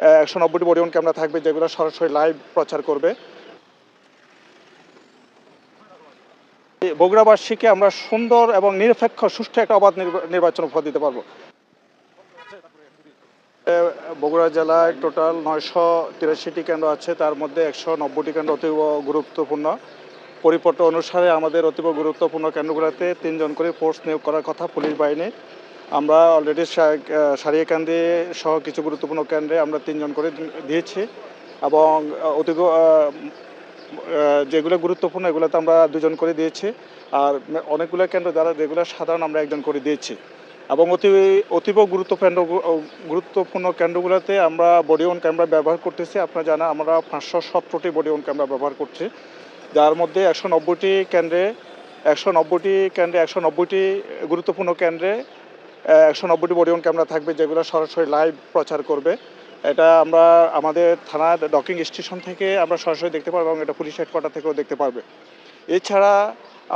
একশো নব্বইটি বডিওন ক্যামেরা থাকবে, যেগুলো সরাসরি লাইভ প্রচার করবে। বগুড়াবাসীকে আমরা সুন্দর এবং নিরপেক্ষ, সুষ্ঠু একটা অবাধ নির্বা- নির্বাচন উপহার দিতে পারব। বগুড়া জেলায় টোটাল নয়শো তিরাশিটি কেন্দ্র আছে, তার মধ্যে একশো নব্বইটি কেন্দ্র অতীব গুরুত্বপূর্ণ। পরিপত্র অনুসারে আমাদের অতীব গুরুত্বপূর্ণ কেন্দ্রগুলোতে তিনজন করে ফোর্স নিয়োগ করার কথা পুলিশ বাহিনী আমরা অলরেডি সারিয়াকান্দি সহ কিছু গুরুত্বপূর্ণ কেন্দ্রে আমরা তিনজন করে দিয়েছি এবং অতি যেগুলো গুরুত্বপূর্ণ এগুলোতে আমরা দুজন করে দিয়েছি আর অনেকগুলো কেন্দ্র যারা যেগুলো সাধারণ আমরা একজন করে দিয়েছি এবং অতি অতীব গুরুত্বপূর্ণ গুরুত্বপূর্ণ কেন্দ্রগুলোতে আমরা বডি অন ক্যামেরা ব্যবহার করতেছি। আপনারা জানা আমরা পাঁচশো সতেরোটি বডি অন ক্যামেরা ব্যবহার করছি। যার মধ্যে একশো নব্বইটি কেন্দ্রে, একশো নব্বইটি কেন্দ্রে, একশো নব্বইটি গুরুত্বপূর্ণ কেন্দ্রে একশো নব্বইটি বডি অন ক্যামেরা থাকবে, যেগুলো সরাসরি লাইভ প্রচার করবে। এটা আমরা আমাদের থানার ডকিং স্টেশন থেকে আমরা সরাসরি দেখতে পারব এবং এটা পুলিশ হেডকোয়ার্টার থেকেও দেখতে পারবে। এছাড়া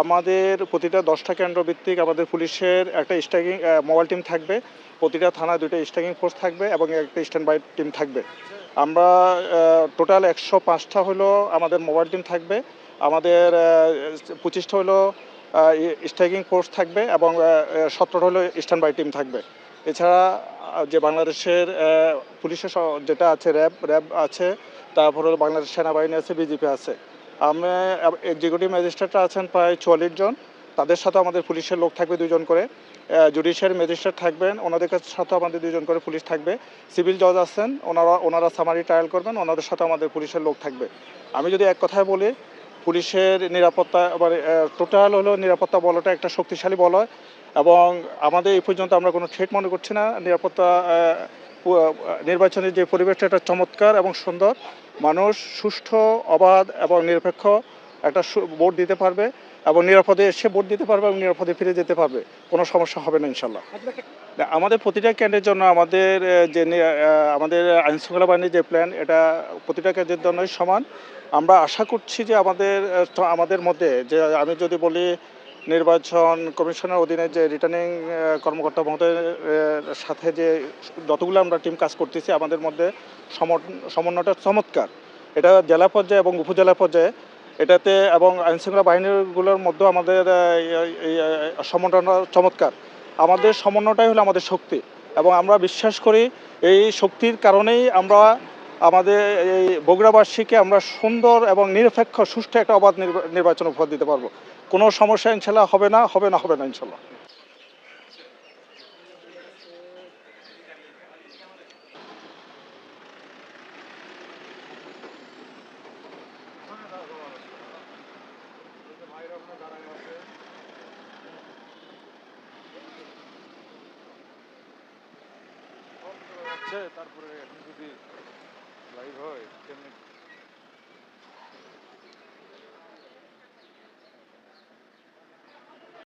আমাদের প্রতিটা দশটা কেন্দ্র ভিত্তিক আমাদের পুলিশের একটা স্ট্রাইকিং মোবাইল টিম থাকবে। প্রতিটা থানায় দুইটা স্ট্রাইকিং ফোর্স থাকবে এবং একটা স্ট্যান্ড বাই টিম থাকবে। আমরা টোটাল একশো পাঁচটা হলো আমাদের মোবাইল টিম থাকবে। আমাদের পঁচিশটা হলো স্ট্রাইকিং ফোর্স থাকবে এবং সতেরোটা হলো স্ট্যান্ড বাই টিম থাকবে। এছাড়া যে বাংলাদেশের পুলিশের যেটা আছে, র্যাব র্যাব আছে, তারপর হলো বাংলাদেশ সেনাবাহিনী আছে বিজেপি আছে। আমি এক্সিকিউটিভ ম্যাজিস্ট্রেটরা আছেন প্রায় চুয়াল্লিশ জন। তাদের সাথে আমাদের পুলিশের লোক থাকবে দুজন করে। জুডিশিয়ারি ম্যাজিস্ট্রেট থাকবেন, ওনাদের সাথে আমাদের দুজন করে পুলিশ থাকবে। সিভিল জজ আছেন, ওনারা ওনারা সামারি ট্রায়াল করবেন, ওনাদের সাথে আমাদের পুলিশের লোক থাকবে। আমি যদি এক কথায় বলি পুলিশের নিরাপত্তা মানে টোটাল হলো নিরাপত্তা বলটা একটা শক্তিশালী বলয় এবং আমাদের এই পর্যন্ত আমরা কোনো থ্রেট মনে করছি না। নিরাপত্তা নির্বাচনের যে পরিবেশটা, এটা চমৎকার এবং সুন্দর। মানুষ সুষ্ঠু, অবাধ এবং নিরপেক্ষ। একটা সু- ভোট দিতে পারবে এবং নিরাপদে এসে ভোট দিতে পারবে এবং নিরাপদে ফিরে যেতে পারবে। কোনো সমস্যা হবে না ইনশাল্লাহ। আমাদের প্রতিটা কেন্দ্রের জন্য আমাদের যে আমাদের আইন শৃঙ্খলা বাহিনীর যে প্ল্যান এটা প্রতিটা কেন্দ্রের জন্যই সমান। আমরা আশা করছি যে আমাদের আমাদের মধ্যে যে আমি যদি বলি নির্বাচন কমিশনের অধীনে যে রিটার্নিং কর্মকর্তা মহোদয়ের সাথে যে যতগুলো আমরা টিম কাজ করতেছি আমাদের মধ্যে সমন- সমন্বয়টা চমৎকার। এটা জেলা পর্যায়ে এবং উপজেলা পর্যায়ে এটাতে এবং আইনশৃঙ্খলা বাহিনীগুলোর মধ্যেও আমাদের এই- সমন্বয়টা চমৎকার। আমাদের সমন্বয়টাই হলো আমাদের শক্তি এবং আমরা বিশ্বাস করি এই শক্তির কারণেই আমরা আমাদের এই বগুড়াবাসীকে আমরা সুন্দর এবং নিরপেক্ষ, সুষ্ঠু একটা অবাধ নির্বা- নির্বাচন উপহার দিতে পারব। কোনো সমস্যা ইনশাল্লাহ হবে না হবে না হবে না ইনশাল্লাহ। তারপরে এখন যদি লাইভ হয় কেমনি